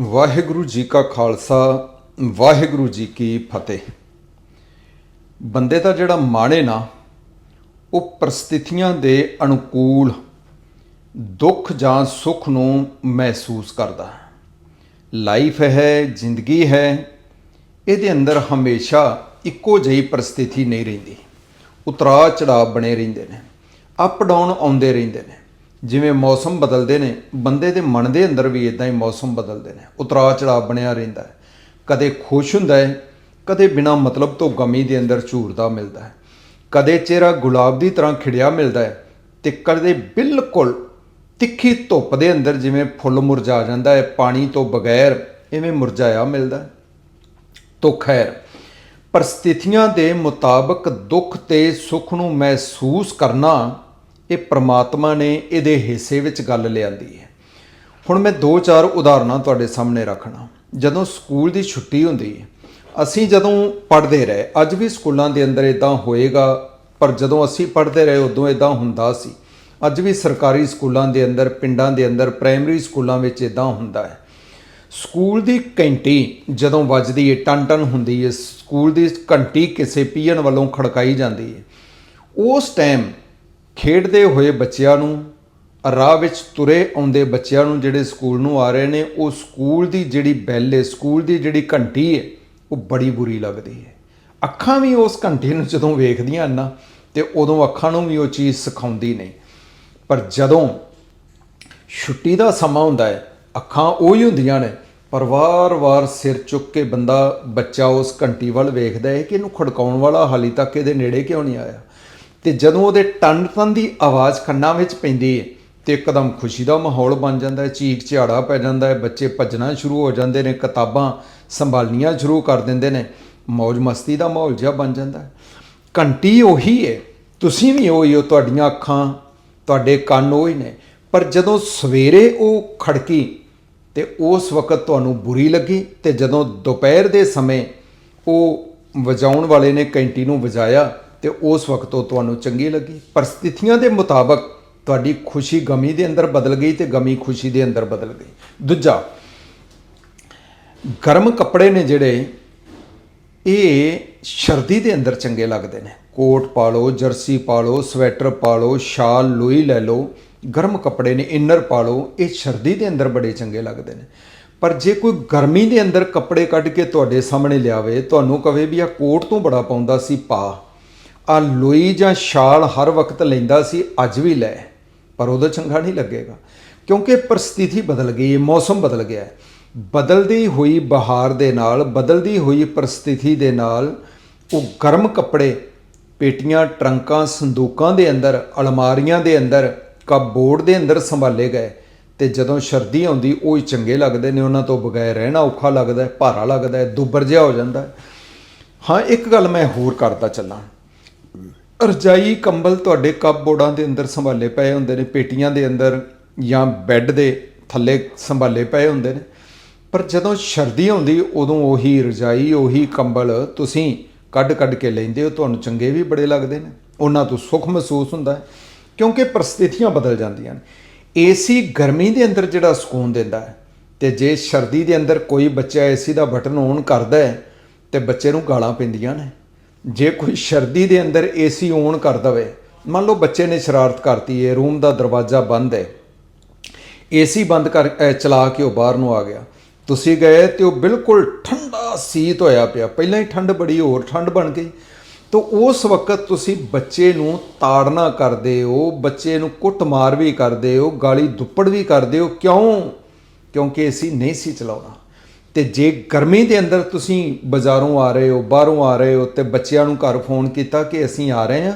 ਵਾਹਿਗੁਰੂ ਜੀ ਕਾ ਖਾਲਸਾ, ਵਾਹਿਗੁਰੂ ਜੀ ਕੀ ਫਤਿਹ। ਬੰਦੇ ਦਾ ਜਿਹੜਾ ਮਾਣੇ ਨਾ, ਉਹ ਪ੍ਰਸਥਿਤੀਆਂ ਦੇ ਅਨੁਕੂਲ ਦੁੱਖ ਜਾਂ ਸੁੱਖ ਨੂੰ ਮਹਿਸੂਸ ਕਰਦਾ ਹੈ। ਲਾਈਫ ਹੈ, ਜ਼ਿੰਦਗੀ ਹੈ, ਇਹਦੇ ਅੰਦਰ ਹਮੇਸ਼ਾ ਇੱਕੋ ਜਿਹੀ ਪ੍ਰਸਥਿਤੀ ਨਹੀਂ ਰਹਿੰਦੀ। ਉਤਰਾਅ ਚੜਾਅ ਬਣੇ ਰਹਿੰਦੇ ਨੇ ਅਪ ਡਾਊਨ ਆਉਂਦੇ ਰਹਿੰਦੇ ਨੇ। ਜਿਵੇਂ ਮੌਸਮ ਬਦਲਦੇ ਨੇ, ਬੰਦੇ ਦੇ ਮਨ ਦੇ ਅੰਦਰ ਵੀ ਇਦਾਂ ਹੀ ਮੌਸਮ ਬਦਲਦੇ ਨੇ। ਉਤਰਾਅ ਚੜਾਅ ਬਣਿਆ ਰਹਿੰਦਾ ਹੈ। ਕਦੇ ਖੁਸ਼ ਹੁੰਦਾ ਹੈ, ਕਦੇ ਬਿਨਾ ਮਤਲਬ ਤੋਂ ਗਮੀ ਦੇ ਅੰਦਰ ਝੂਰਦਾ ਮਿਲਦਾ ਹੈ। ਕਦੇ ਚਿਹਰਾ ਗੁਲਾਬ ਦੀ ਤਰ੍ਹਾਂ ਖਿੜਿਆ ਮਿਲਦਾ ਹੈ ਤੇ ਕਦੇ ਬਿਲਕੁਲ ਤਿੱਖੀ ਧੁੱਪ ਦੇ ਅੰਦਰ ਜਿਵੇਂ ਫੁੱਲ ਮੁਰਝਾ ਜਾਂਦਾ ਹੈ, ਪਾਣੀ ਤੋਂ ਬਗੈਰ ਐਵੇਂ ਮੁਰਝਾਇਆ ਮਿਲਦਾ ਹੈ। ਤੋ ਖੈਰ, ਪਰਿਸਥਿਤੀਆਂ ਦੇ ਮੁਤਾਬਕ ਦੁੱਖ ਤੇ ਸੁੱਖ ਨੂੰ ਮਹਿਸੂਸ ਕਰਨਾ ਇਹ ਪ੍ਰਮਾਤਮਾ ਨੇ ਇਹਦੇ ਹਿੱਸੇ ਵਿੱਚ ਗੱਲ ਲਿਆਂਦੀ ਹੈ। ਹੁਣ ਮੈਂ ਦੋ ਚਾਰ ਉਦਾਹਰਨਾਂ ਤੁਹਾਡੇ ਸਾਹਮਣੇ ਰੱਖਣਾ। ਜਦੋਂ ਸਕੂਲ ਦੀ ਛੁੱਟੀ ਹੁੰਦੀ ਹੈ, ਅਸੀਂ ਜਦੋਂ ਪੜ੍ਹਦੇ ਰਹੇ, ਅੱਜ ਵੀ ਸਕੂਲਾਂ ਦੇ ਅੰਦਰ ਇਦਾਂ ਹੋਏਗਾ, ਪਰ ਜਦੋਂ ਅਸੀਂ ਪੜ੍ਹਦੇ ਰਹੇ, ਉਦੋਂ ਇਦਾਂ ਹੁੰਦਾ ਸੀ। ਅੱਜ ਵੀ ਸਰਕਾਰੀ ਸਕੂਲਾਂ ਦੇ ਅੰਦਰ, ਪਿੰਡਾਂ ਦੇ ਅੰਦਰ, ਪ੍ਰਾਇਮਰੀ ਸਕੂਲਾਂ ਵਿੱਚ ਇਦਾਂ ਹੁੰਦਾ ਹੈ। ਸਕੂਲ ਦੀ ਘੰਟੀ ਜਦੋਂ ਵੱਜਦੀ ਹੈ ਟਨ ਟਨ ਹੁੰਦੀ ਹੈ, ਸਕੂਲ ਦੀ ਘੰਟੀ ਕਿਸੇ ਪੀਅਨ ਵੱਲੋਂ ਖੜਕਾਈ ਜਾਂਦੀ ਹੈ। ਉਸ ਟਾਈਮ ਖੇਡਦੇ ਹੋਏ ਬੱਚਿਆਂ ਨੂੰ, ਰਾਹ ਵਿੱਚ ਤੁਰੇ ਆਉਂਦੇ ਬੱਚਿਆਂ ਨੂੰ ਜਿਹੜੇ ਸਕੂਲ ਨੂੰ ਆ ਰਹੇ ਨੇ, ਉਹ ਸਕੂਲ ਦੀ ਜਿਹੜੀ ਬੈਲ ਹੈ ਸਕੂਲ ਦੀ ਜਿਹੜੀ ਘੰਟੀ ਹੈ ਉਹ ਬੜੀ ਬੁਰੀ ਲੱਗਦੀ ਹੈ ਅੱਖਾਂ ਵੀ ਉਸ ਘੰਟੀ ਨੂੰ ਜਦੋਂ ਵੇਖਦੀਆਂ ਹਨ ਨਾ, ਤੇ ਉਦੋਂ ਅੱਖਾਂ ਨੂੰ ਵੀ ਉਹ ਚੀਜ਼ ਸਿਖਾਉਂਦੀ ਨਹੀਂ। ਪਰ ਜਦੋਂ ਛੁੱਟੀ ਦਾ ਸਮਾਂ ਹੁੰਦਾ ਹੈ ਅੱਖਾਂ ਉਹੀ ਹੁੰਦੀਆਂ ਨੇ, ਪਰ ਵਾਰ-ਵਾਰ ਸਿਰ ਚੁੱਕ ਕੇ ਬੰਦਾ ਬੱਚਾ ਉਸ ਘੰਟੀ ਵੱਲ ਵੇਖਦਾ ਹੈ ਕਿ ਇਹਨੂੰ ਖੜਕਾਉਣ ਵਾਲਾ ਹਾਲੀ ਤੱਕ ਇਹਦੇ ਨੇੜੇ ਕਿਉਂ ਨਹੀਂ ਆਇਆ? ਤੇ ਜਦੋਂ ਉਹਦੇ ਟਨ ਟਨ ਦੀ ਆਵਾਜ਼ ਕੰਨਾਂ ਵਿੱਚ ਪੈਂਦੀ ਹੈ ਤੇ ਇੱਕਦਮ ਖੁਸ਼ੀ ਦਾ ਮਾਹੌਲ ਬਣ ਜਾਂਦਾ ਹੈ ਚੀਕ ਝਾੜਾ ਪੈ ਜਾਂਦਾ ਹੈ ਬੱਚੇ ਭੱਜਣਾ ਸ਼ੁਰੂ ਹੋ ਜਾਂਦੇ ਨੇ, ਕਿਤਾਬਾਂ ਸੰਭਾਲਣੀਆਂ ਸ਼ੁਰੂ ਕਰ ਦਿੰਦੇ ਨੇ ਮौज ਮਸਤੀ ਦਾ ਮਾਹੌਲ ਜਿਹਾ ਬਣ ਜਾਂਦਾ ਹੈ ਘੰਟੀ ਉਹੀ ਹੈ ਤੁਸੀਂ ਵੀ ਉਹੀ ਹੋ ਤੁਹਾਡੀਆਂ ਅੱਖਾਂ, ਤੁਹਾਡੇ ਕੰਨ ਉਹੀ ਨੇ, ਪਰ ਜਦੋਂ ਸਵੇਰੇ ਉਹ ਖੜਕੀ ਤੇ ਉਸ ਵਕਤ ਤੁਹਾਨੂੰ ਬੁਰੀ ਲੱਗੀ ਤੇ ਜਦੋਂ ਦੁਪਹਿਰ ਦੇ ਸਮੇਂ ਉਹ ਵਜਾਉਣ ਵਾਲੇ ਨੇ ਘੰਟੀ ਨੂੰ ਵਜਾਇਆ ਤੇ ਉਸ ਵਕਤ ਉਹ ਤੁਹਾਨੂੰ ਚੰਗੀ ਲੱਗੀ। ਪਰਿਸਥਿਤੀਆਂ ਦੇ ਮੁਤਾਬਕ ਤੁਹਾਡੀ ਖੁਸ਼ੀ ਗਮੀ ਦੇ ਅੰਦਰ ਬਦਲ ਗਈ ਤੇ ਗਮੀ ਖੁਸ਼ੀ ਦੇ ਅੰਦਰ ਬਦਲ ਗਈ। ਦੂਜਾ, ਗਰਮ ਕੱਪੜੇ ਨੇ ਜਿਹੜੇ, ਇਹ ਸਰਦੀ ਦੇ ਅੰਦਰ ਚੰਗੇ ਲੱਗਦੇ ਨੇ। ਕੋਟ ਪਾ ਲਓ, ਜਰਸੀ ਪਾ ਲਓ, ਸਵੈਟਰ ਪਾ ਲਓ, ਸ਼ਾਲ, ਲੋਈ ਲੈ ਲਓ, ਗਰਮ ਕੱਪੜੇ ਨੇ, ਇਨਰ ਪਾ ਲਓ, ਇਹ ਸਰਦੀ ਦੇ ਅੰਦਰ ਬੜੇ ਚੰਗੇ ਲੱਗਦੇ ਨੇ। ਪਰ ਜੇ ਕੋਈ ਗਰਮੀ ਦੇ ਅੰਦਰ ਕੱਪੜੇ ਕੱਢ ਕੇ ਤੁਹਾਡੇ ਸਾਹਮਣੇ ਲਿਆਵੇ, ਤੁਹਾਨੂੰ ਕਵੇ ਵੀ ਆ ਕੋਟ ਤੋਂ ਬੜਾ ਪਾਉਂਦਾ ਸੀ, ਪਾ। ਆ ਲੋਈ ਜਾਂ ਸ਼ਾਲ ਹਰ ਵਕਤ ਲੈਂਦਾ ਸੀ, ਅੱਜ ਵੀ ਲੈ। ਪਰ ਉਹਦਾ ਚੰਗਾ ਨਹੀਂ ਲੱਗੇਗਾ। ਕਿਉਂਕਿ ਪਰਿਸਥਿਤੀ ਬਦਲ ਗਈ ਹੈ ਮੌਸਮ ਬਦਲ ਗਿਆ। ਹੈ ਬਦਲਦੀ ਹੋਈ ਬਹਾਰ ਦੇ ਨਾਲ, ਬਦਲਦੀ ਹੋਈ ਪਰਿਸਥਿਤੀ ਦੇ ਨਾਲ ਉਹ ਗਰਮ ਕੱਪੜੇ, ਪੇਟੀਆਂ, ਟਰੰਕਾਂ, ਸੰਦੂਕਾਂ ਦੇ ਅੰਦਰ, ਅਲਮਾਰੀਆਂ ਦੇ ਅੰਦਰ, ਕਪਬੋਰਡ ਦੇ ਅੰਦਰ ਸੰਭਾਲੇ ਗਏ ਤੇ ਜਦੋਂ ਸਰਦੀ ਆਉਂਦੀ, ਉਹ ਹੀ ਚੰਗੇ ਲੱਗਦੇ ਨੇ। ਉਹਨਾਂ ਤੋਂ ਬਗੈਰ ਰਹਿਣਾ ਔਖਾ ਲੱਗਦਾ ਹੈ ਭਾਰਾ ਲੱਗਦਾ ਹੈ ਦੁੱਬਰ ਜਿਹਾ ਹੋ ਜਾਂਦਾ। ਹੈ ਹਾਂ, ਇੱਕ ਗੱਲ ਮੈਂ ਹੋਰ ਕਰਦਾ ਚੱਲਾਂ। ਰਜਾਈ ਕੰਬਲ ਤੁਹਾਡੇ ਕਪਬੋਰਡਾਂ ਦੇ ਅੰਦਰ ਸੰਭਾਲੇ ਪਏ ਹੁੰਦੇ ਨੇ, ਪੇਟੀਆਂ ਦੇ ਅੰਦਰ ਜਾਂ ਬੈੱਡ ਦੇ ਥੱਲੇ ਸੰਭਾਲੇ ਪਏ ਹੁੰਦੇ ਨੇ। ਪਰ ਜਦੋਂ ਸਰਦੀ ਆਉਂਦੀ, ਉਦੋਂ ਉਹੀ ਰਜਾਈ, ਉਹੀ ਕੰਬਲ ਤੁਸੀਂ ਕੱਢ ਕੱਢ ਕੇ ਲੈਂਦੇ ਹੋ, ਤੁਹਾਨੂੰ ਚੰਗੇ ਵੀ ਬੜੇ ਲੱਗਦੇ ਨੇ, ਉਹਨਾਂ ਤੋਂ ਸੁੱਖ ਮਹਿਸੂਸ ਹੁੰਦਾ ਹੈ, ਕਿਉਂਕਿ ਪਰਿਸਥਿਤੀਆਂ ਬਦਲ ਜਾਂਦੀਆਂ ਨੇ। ਏਸੀ ਗਰਮੀ ਦੇ ਅੰਦਰ ਜਿਹੜਾ ਸਕੂਨ ਦਿੰਦਾ ਹੈ, ਤੇ ਜੇ ਸਰਦੀ ਦੇ ਅੰਦਰ ਕੋਈ ਬੱਚਾ ਏਸੀ ਦਾ ਬਟਨ ਔਨ ਕਰਦਾ ਹੈ, ਤੇ ਬੱਚੇ ਨੂੰ ਗਾਲਾਂ ਪੈਂਦੀਆਂ ਨੇ। ਜੇ ਕੋਈ ਸਰਦੀ ਦੇ ਅੰਦਰ ਏਸੀ ਔਨ ਕਰ ਦਵੇ, ਮੰਨ ਲਓ ਬੱਚੇ ਨੇ ਸ਼ਰਾਰਤ ਕਰਤੀ ਹੈ ਰੂਮ ਦਾ ਦਰਵਾਜ਼ਾ ਬੰਦ ਹੈ ਏਸੀ ਬੰਦ ਕਰ ਚਲਾ ਕੇ ਉਹ ਬਾਹਰ ਨੂੰ ਆ ਗਿਆ। ਤੁਸੀਂ ਗਏ ਤੇ ਉਹ ਬਿਲਕੁਲ ਠੰਡਾ ਸੀਤ ਹੋਇਆ ਪਿਆ। ਪਹਿਲਾਂ ਹੀ ਠੰਡ ਬੜੀ, ਹੋਰ ਠੰਡ ਬਣ ਗਈ। ਤਾਂ ਉਸ ਵਕਤ ਤੁਸੀਂ ਬੱਚੇ ਨੂੰ ਤਾੜਨਾ ਕਰਦੇ ਹੋ, ਬੱਚੇ ਨੂੰ ਕੁੱਟਮਾਰ ਵੀ ਕਰਦੇ ਹੋ ਗਾਲੀ ਦੁੱਪੜ ਵੀ ਕਰਦੇ ਹੋ। ਕਿਉਂ? ਕਿਉਂਕਿ ਅਸੀਂ ਨਹੀਂ ਸੀ ਚਲਾਉਣਾ। ਤੇ ਜੇ ਗਰਮੀ ਦੇ ਅੰਦਰ ਤੁਸੀਂ ਬਾਜ਼ਾਰੋਂ ਆ ਰਹੇ ਹੋ, ਬਾਹਰੋਂ ਆ ਰਹੇ ਹੋ ਤੇ ਬੱਚਿਆਂ ਨੂੰ ਘਰ ਫੋਨ ਕੀਤਾ ਕਿ ਅਸੀਂ ਆ ਰਹੇ ਹਾਂ,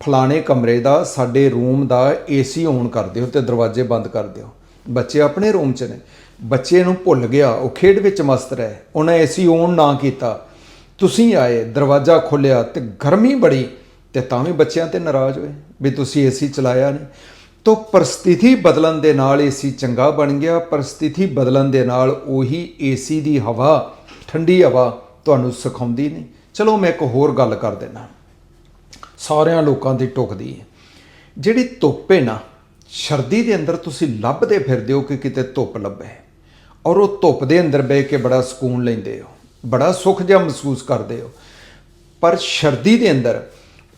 ਫਲਾਣੇ ਕਮਰੇ ਦਾ, ਸਾਡੇ ਰੂਮ ਦਾ ਏਸੀ ਔਨ ਕਰ ਦਿਓ ਤੇ ਦਰਵਾਜ਼ੇ ਬੰਦ ਕਰ ਦਿਓ। ਬੱਚੇ ਆਪਣੇ ਰੂਮ 'ਚ ਨੇ। ਬੱਚੇ ਨੂੰ ਭੁੱਲ ਗਿਆ, ਉਹ ਖੇਡ ਵਿੱਚ ਮਸਤ ਰਹੇ। ਉਹਨੇ ਏਸੀ ਔਨ ਨਾ ਕੀਤਾ। ਤੁਸੀਂ ਆਏ, ਦਰਵਾਜ਼ਾ ਖੋਲ੍ਹਿਆ ਤੇ ਗਰਮੀ ਬੜੀ ਤੇ ਤਾਂ ਵੀ ਬੱਚਿਆਂ ਤੇ ਨਾਰਾਜ਼ ਹੋਏ ਵੀ ਤੁਸੀਂ ਏਸੀ ਚਲਾਇਆ ਨਹੀਂ। ਤੋ ਪਰਿਸਥਿਤੀ ਬਦਲਣ ਦੇ ਨਾਲ ਏਸੀ ਚੰਗਾ ਬਣ ਗਿਆ। ਪਰਿਸਥਿਤੀ ਬਦਲਣ ਦੇ ਨਾਲ ਉਹੀ ਏਸੀ ਦੀ ਹਵਾ, ਠੰਡੀ ਹਵਾ ਤੁਹਾਨੂੰ ਸਿਖਾਉਂਦੀ ਨਹੀਂ। ਚਲੋ ਮੈਂ ਇੱਕ ਹੋਰ ਗੱਲ ਕਰ ਦੇਣਾ ਸਾਰਿਆਂ ਲੋਕਾਂ ਦੀ ਟੁਕਦੀ ਹੈ ਜਿਹੜੀ ਧੁੱਪ ਹੈ ਨਾ, ਸਰਦੀ ਦੇ ਅੰਦਰ ਤੁਸੀਂ ਲੱਭਦੇ ਫਿਰਦੇ ਹੋ ਕਿ ਕਿਤੇ ਧੁੱਪ ਲੱਭੇ। ਔਰ ਉਹ ਧੁੱਪ ਦੇ ਅੰਦਰ ਬਹਿ ਕੇ ਬੜਾ ਸਕੂਨ ਲੈਂਦੇ ਹੋ। ਬੜਾ ਸੁੱਖ ਜਿਹਾ ਮਹਿਸੂਸ ਕਰਦੇ ਹੋ। ਪਰ ਸਰਦੀ ਦੇ ਅੰਦਰ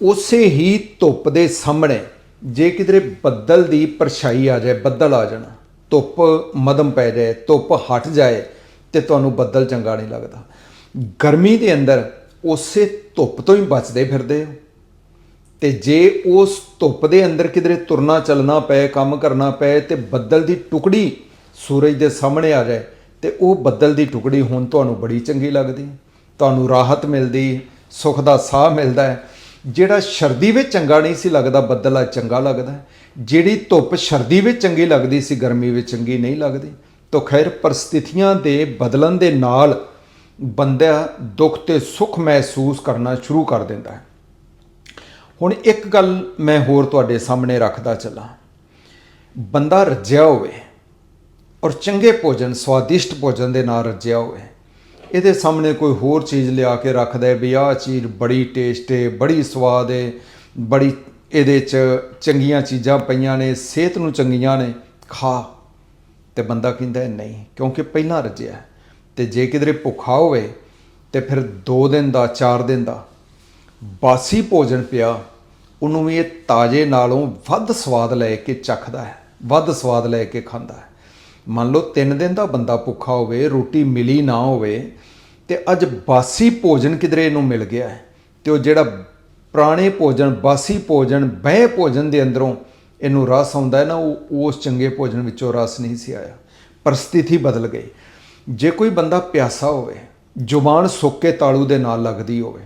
ਉਸੇ ਹੀ ਧੁੱਪ ਦੇ ਸਾਹਮਣੇ ਜੇ ਕਿਧਰੇ ਬੱਦਲ ਦੀ ਪਰਛਾਈ ਆ ਜਾਏ, ਬੱਦਲ ਆ ਜਾਣਾ, ਧੁੱਪ ਮਦਮ ਪੈ ਜਾਏ, ਧੁੱਪ ਹਟ ਜਾਏ ਤੇ ਤੁਹਾਨੂੰ ਬੱਦਲ ਚੰਗਾ ਨਹੀਂ ਲੱਗਦਾ। ਗਰਮੀ ਦੇ ਅੰਦਰ ਉਸੇ ਧੁੱਪ ਤੋਂ ਹੀ ਬਚਦੇ ਫਿਰਦੇ ਹੋ। ਤੇ ਜੇ ਉਸ ਧੁੱਪ ਦੇ ਅੰਦਰ ਕਿਧਰੇ ਤੁਰਨਾ, ਚੱਲਣਾ ਪਏ ਕੰਮ ਕਰਨਾ ਪਏ ਤੇ ਬੱਦਲ ਦੀ ਟੁਕੜੀ ਸੂਰਜ ਦੇ ਸਾਹਮਣੇ ਆ ਜਾਏ ਤੇ ਉਹ ਬੱਦਲ ਦੀ ਟੁਕੜੀ ਹੁਣ ਤੁਹਾਨੂੰ ਬੜੀ ਚੰਗੀ ਲੱਗਦੀ ਤੁਹਾਨੂੰ ਰਾਹਤ ਮਿਲਦੀ ਸੁੱਖ ਦਾ ਸਾਹ ਮਿਲਦਾ ਹੈ। ਜਿਹੜਾ ਸਰਦੀ ਵਿੱਚ ਚੰਗਾ ਨਹੀਂ ਸੀ ਲੱਗਦਾ, ਬੱਦਲ ਆ ਚੰਗਾ ਲੱਗਦਾ ਜਿਹੜੀ ਧੁੱਪ ਸਰਦੀ ਵਿੱਚ ਚੰਗੀ ਲੱਗਦੀ ਸੀ, ਗਰਮੀ ਵਿੱਚ ਚੰਗੀ ਨਹੀਂ ਲੱਗਦੀ। ਤਾਂ ਖੈਰ, ਪਰਿਸਥਿਤੀਆਂ ਦੇ ਬਦਲਣ ਦੇ ਨਾਲ ਬੰਦਾ ਦੁੱਖ ਤੇ ਸੁੱਖ ਮਹਿਸੂਸ ਕਰਨਾ ਸ਼ੁਰੂ ਕਰ ਦਿੰਦਾ ਹੈ। ਹੁਣ ਇੱਕ ਗੱਲ ਮੈਂ ਹੋਰ ਤੁਹਾਡੇ ਸਾਹਮਣੇ ਰੱਖਦਾ ਚੱਲਾਂ। ਬੰਦਾ ਰੱਜਿਆ ਹੋਵੇ ਔਰ ਚੰਗੇ ਭੋਜਨ, ਸਵਾਦਿਸ਼ਟ ਭੋਜਨ ਦੇ ਨਾਲ ਰੱਜਿਆ ਹੋਵੇ ਇਹਦੇ ਸਾਹਮਣੇ ਕੋਈ ਹੋਰ ਚੀਜ਼ ਲਿਆ ਕੇ ਰੱਖਦਾ ਹੈ ਵੀ ਆਹ ਚੀਜ਼ ਬੜੀ ਟੇਸਟ ਹੈ, ਬੜੀ ਸਵਾਦ ਹੈ, ਬੜੀ ਇਹਦੇ 'ਚ ਚੰਗੀਆਂ ਚੀਜ਼ਾਂ ਪਈਆਂ ਨੇ, ਸਿਹਤ ਨੂੰ ਚੰਗੀਆਂ ਨੇ, ਖਾ ਤੇ ਬੰਦਾ ਕਹਿੰਦਾ ਨਹੀਂ, ਕਿਉਂਕਿ ਪਹਿਲਾਂ ਰੱਜਿਆ ਹੈ। ਤੇ ਜੇ ਕਿਧਰੇ ਭੁੱਖਾ ਹੋਵੇ, ਤੇ ਫਿਰ 2 ਦਿਨ ਦਾ 4 ਦਿਨ ਦਾ ਬਾਸੀ ਭੋਜਨ ਪਿਆ, ਉਹਨੂੰ ਵੀ ਇਹ ਤਾਜ਼ੇ ਨਾਲੋਂ ਵੱਧ ਸਵਾਦ ਲੈ ਕੇ ਚੱਖਦਾ ਹੈ, ਵੱਧ ਸਵਾਦ ਲੈ ਕੇ ਖਾਂਦਾ ਹੈ ਮੰਨ ਲਓ 3 ਦਿਨ ਦਾ ਬੰਦਾ ਭੁੱਖਾ ਹੋਵੇ, ਰੋਟੀ ਮਿਲੀ ਨਾ ਹੋਵੇ, ਤੇ ਅੱਜ ਬਾਸੀ ਭੋਜਨ ਕਿਧਰੇ ਇਹਨੂੰ ਮਿਲ ਗਿਆ ਹੈ? ਤੇ ਉਹ ਜਿਹੜਾ ਪੁਰਾਣੇ ਭੋਜਨ, ਬਾਸੀ ਭੋਜਨ, ਬਹਿ ਭੋਜਨ ਦੇ ਅੰਦਰੋਂ ਇਹਨੂੰ ਰਸ ਆਉਂਦਾ ਹੈ ਨਾ, ਉਹ ਉਸ ਚੰਗੇ ਭੋਜਨ ਵਿੱਚੋਂ ਰਸ ਨਹੀਂ ਸੀ ਆਇਆ। ਪਰਿਸਥਿਤੀ ਬਦਲ ਗਈ। ਜੇ ਕੋਈ ਬੰਦਾ ਪਿਆਸਾ ਹੋਵੇ, ਜ਼ੁਬਾਨ ਸੁੱਕ ਤਾਲੂ ਦੇ ਨਾਲ ਲੱਗਦੀ ਹੋਵੇ,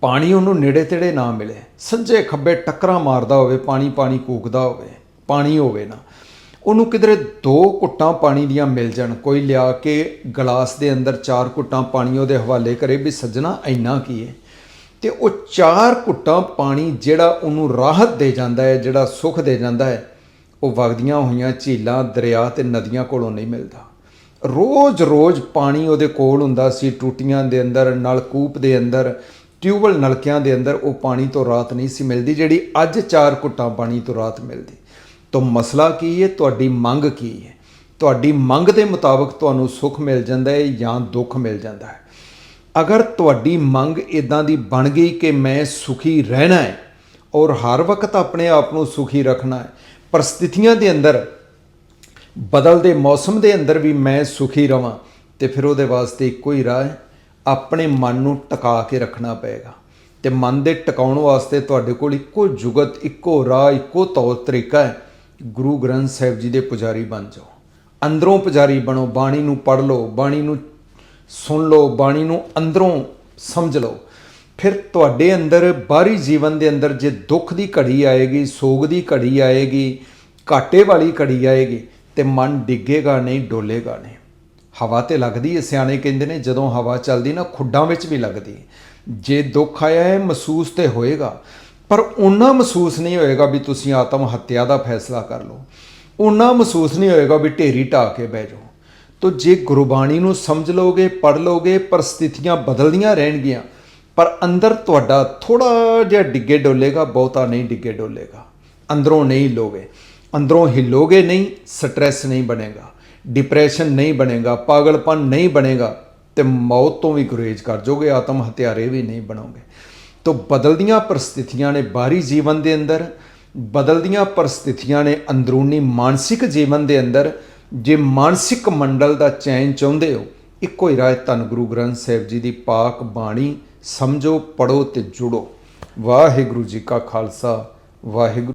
ਪਾਣੀ ਉਹਨੂੰ ਨੇੜੇ ਤੇੜੇ ਨਾ ਮਿਲੇ ਸੱਜੇ ਖੱਬੇ ਟੱਕਰਾਂ ਮਾਰਦਾ ਹੋਵੇ ਪਾਣੀ ਪਾਣੀ ਕੂਕਦਾ ਹੋਵੇ, ਪਾਣੀ ਹੋਵੇ ਨਾ ਉਹਨੂੰ ਕਿਧਰੇ ਦੋ ਘੁੱਟਾਂ ਪਾਣੀ ਦੀਆਂ ਮਿਲ ਜਾਣ। ਕੋਈ ਲਿਆ ਕੇ ਗਲਾਸ ਦੇ ਅੰਦਰ ਚਾਰ ਘੁੱਟਾਂ ਪਾਣੀ ਉਹਦੇ ਹਵਾਲੇ ਕਰੇ ਵੀ ਸੱਜਣਾ ਇੰਨਾ ਕੀ ਹੈ। ਤੇ ਉਹ ਚਾਰ ਘੁੱਟਾਂ ਪਾਣੀ ਜਿਹੜਾ ਉਹਨੂੰ ਰਾਹਤ ਦੇ ਜਾਂਦਾ ਹੈ, ਜਿਹੜਾ ਸੁੱਖ ਦੇ ਜਾਂਦਾ ਹੈ, ਉਹ ਵਗਦੀਆਂ ਹੋਈਆਂ ਝੀਲਾਂ, ਦਰਿਆ ਤੇ ਨਦੀਆਂ ਕੋਲੋਂ ਨਹੀਂ ਮਿਲਦਾ। ਰੋਜ਼-ਰੋਜ਼ ਪਾਣੀ ਉਹਦੇ ਕੋਲ ਹੁੰਦਾ ਸੀ, ਟੂਟੀਆਂ ਦੇ ਅੰਦਰ ਨਲਕੂਪ ਦੇ ਅੰਦਰ ਟਿਊਬਲ ਨਲਕਿਆਂ ਦੇ ਅੰਦਰ ਉਹ ਪਾਣੀ ਤੋਂ ਰਾਤ ਨਹੀਂ ਸੀ ਮਿਲਦੀ, ਜਿਹੜੀ ਅੱਜ ਚਾਰ ਘੁੱਟਾਂ ਪਾਣੀ ਤੋਂ ਰਾਤ ਮਿਲਦੀ। ਤਾਂ ਮਸਲਾ ਕੀ ਹੈ? ਤੁਹਾਡੀ ਮੰਗ ਕੀ ਹੈ? ਤੁਹਾਡੀ ਮੰਗ ਦੇ ਮੁਤਾਬਕ ਤੁਹਾਨੂੰ ਸੁੱਖ ਮਿਲ ਜਾਂਦਾ ਹੈ ਜਾਂ ਦੁੱਖ ਮਿਲ ਜਾਂਦਾ ਹੈ। ਅਗਰ ਤੁਹਾਡੀ ਮੰਗ ਇਦਾਂ ਦੀ ਬਣ ਗਈ ਕਿ ਮੈਂ ਸੁਖੀ ਰਹਿਣਾ ਹੈ ਔਰ ਹਰ ਵਕਤ ਆਪਣੇ ਆਪ ਨੂੰ ਸੁਖੀ ਰੱਖਣਾ ਹੈ, ਪਰਿਸਥਿਤੀਆਂ ਦੇ ਅੰਦਰ, ਬਦਲਦੇ ਮੌਸਮ ਦੇ ਅੰਦਰ ਵੀ ਮੈਂ ਸੁਖੀ ਰਵਾਂ, ਤੇ ਫਿਰ ਉਹਦੇ ਵਾਸਤੇ ਇੱਕੋ ਹੀ ਰਾਹ ਹੈ ਆਪਣੇ ਮਨ ਨੂੰ ਟਿਕਾ ਕੇ ਰੱਖਣਾ ਪਏਗਾ। ਤੇ ਮਨ ਦੇ ਟਿਕਾਉਣ ਵਾਸਤੇ ਤੁਹਾਡੇ ਕੋਲ ਇੱਕੋ ਜੁਗਤ, ਇੱਕੋ ਰਾਹ, ਇੱਕੋ ਤੌਰ ਤਰੀਕਾ ਹੈ ਗੁਰੂ ਗ੍ਰੰਥ ਸਾਹਿਬ ਜੀ ਦੇ ਪੁਜਾਰੀ ਬਣ ਜਾਓ। ਅੰਦਰੋਂ ਪੁਜਾਰੀ ਬਣੋ, ਬਾਣੀ ਨੂੰ ਪੜ੍ਹ ਲਓ, ਬਾਣੀ ਨੂੰ ਸੁਣ ਲਓ, ਬਾਣੀ ਨੂੰ ਅੰਦਰੋਂ ਸਮਝ ਲਓ। ਫਿਰ ਤੁਹਾਡੇ ਅੰਦਰ, ਬਾਹਰੀ ਜੀਵਨ ਦੇ ਅੰਦਰ ਜੇ ਦੁੱਖ ਦੀ ਘੜੀ ਆਏਗੀ, ਸੋਗ ਦੀ ਘੜੀ ਆਏਗੀ, ਘਾਟੇ ਵਾਲੀ ਘੜੀ ਆਏਗੀ, ਤੇ ਮਨ ਡਿੱਗੇਗਾ ਨਹੀਂ, ਡੋਲੇਗਾ ਨਹੀਂ। ਹਵਾ ਤੇ ਲੱਗਦੀ ਹੈ ਸਿਆਣੇ ਕਹਿੰਦੇ ਨੇ, ਜਦੋਂ ਹਵਾ ਚੱਲਦੀ ਨਾ, ਖੁੱਡਾਂ ਵਿੱਚ ਵੀ ਲੱਗਦੀ ਜੇ ਦੁੱਖ ਆਇਆ ਹੈ ਮਹਿਸੂਸ ਤੇ ਹੋਏਗਾ। ਪਰ ਉਹਨਾਂ ਮਹਿਸੂਸ ਨਹੀਂ ਹੋਏਗਾ ਵੀ ਤੁਸੀਂ ਆਤਮ ਹੱਤਿਆ ਦਾ ਫੈਸਲਾ ਕਰ ਲਓ। ਉਹਨਾਂ ਮਹਿਸੂਸ ਨਹੀਂ ਹੋਏਗਾ ਵੀ ਢੇਰੀ ਢਾ ਕੇ ਬਹਿ ਜਾਓ। ਤੋ ਜੇ ਗੁਰਬਾਣੀ ਨੂੰ ਸਮਝ ਲਓਗੇ ਪੜ ਲਓਗੇ, ਪਰਿਸਥਿਤੀਆਂ ਬਦਲਦੀਆਂ ਰਹਿਣਗੀਆਂ, ਪਰ ਅੰਦਰ ਤੁਹਾਡਾ ਥੋੜਾ ਜਿਹਾ ਡਿੱਗੇ ਡੋਲੇਗਾ, ਬਹੁਤਾ ਨਹੀਂ ਡਿੱਗੇ ਡੋਲੇਗਾ। ਅੰਦਰੋਂ ਨਹੀਂ ਲੋਗੇ। ਅੰਦਰੋਂ ਹਿੱਲੋਗੇ ਨਹੀਂ, ਸਟ੍ਰੈਸ ਨਹੀਂ ਬਣੇਗਾ। ਡਿਪਰੈਸ਼ਨ ਨਹੀਂ ਬਣੇਗਾ, ਪਾਗਲਪਨ ਨਹੀਂ ਬਣੇਗਾ ਤੇ ਮੌਤ ਤੋਂ ਵੀ ਗੁਰੇਜ਼ ਕਰ ਜੋਗੇ, ਆਤਮ ਹਤਿਆਰੇ ਵੀ ਨਹੀਂ ਬਣੋਗੇ। ਤੋਂ ਬਦਲਦੀਆਂ ਪਰਿਸਥਿਤੀਆਂ ਨੇ ਬਾਹਰੀ ਜੀਵਨ ਦੇ ਅੰਦਰ, ਬਦਲਦੀਆਂ ਪਰਿਸਥਿਤੀਆਂ ਨੇ ਅੰਦਰੂਨੀ ਮਾਨਸਿਕ ਜੀਵਨ ਦੇ ਅੰਦਰ, ਜੇ ਮਾਨਸਿਕ ਮੰਡਲ ਦਾ ਚੈਨ ਚਾਹੁੰਦੇ ਹੋ, ਇੱਕੋ ਹੀ ਰਾਹ ਧੰਨ ਗੁਰੂ ਗ੍ਰੰਥ ਸਾਹਿਬ ਜੀ ਦੀ ਪਾਕ ਬਾਣੀ, ਸਮਝੋ ਪੜੋ ਤੇ ਜੁੜੋ। ਵਾਹਿਗੁਰੂ ਜੀ ਕਾ ਖਾਲਸਾ, ਵਾਹਿਗੁਰੂ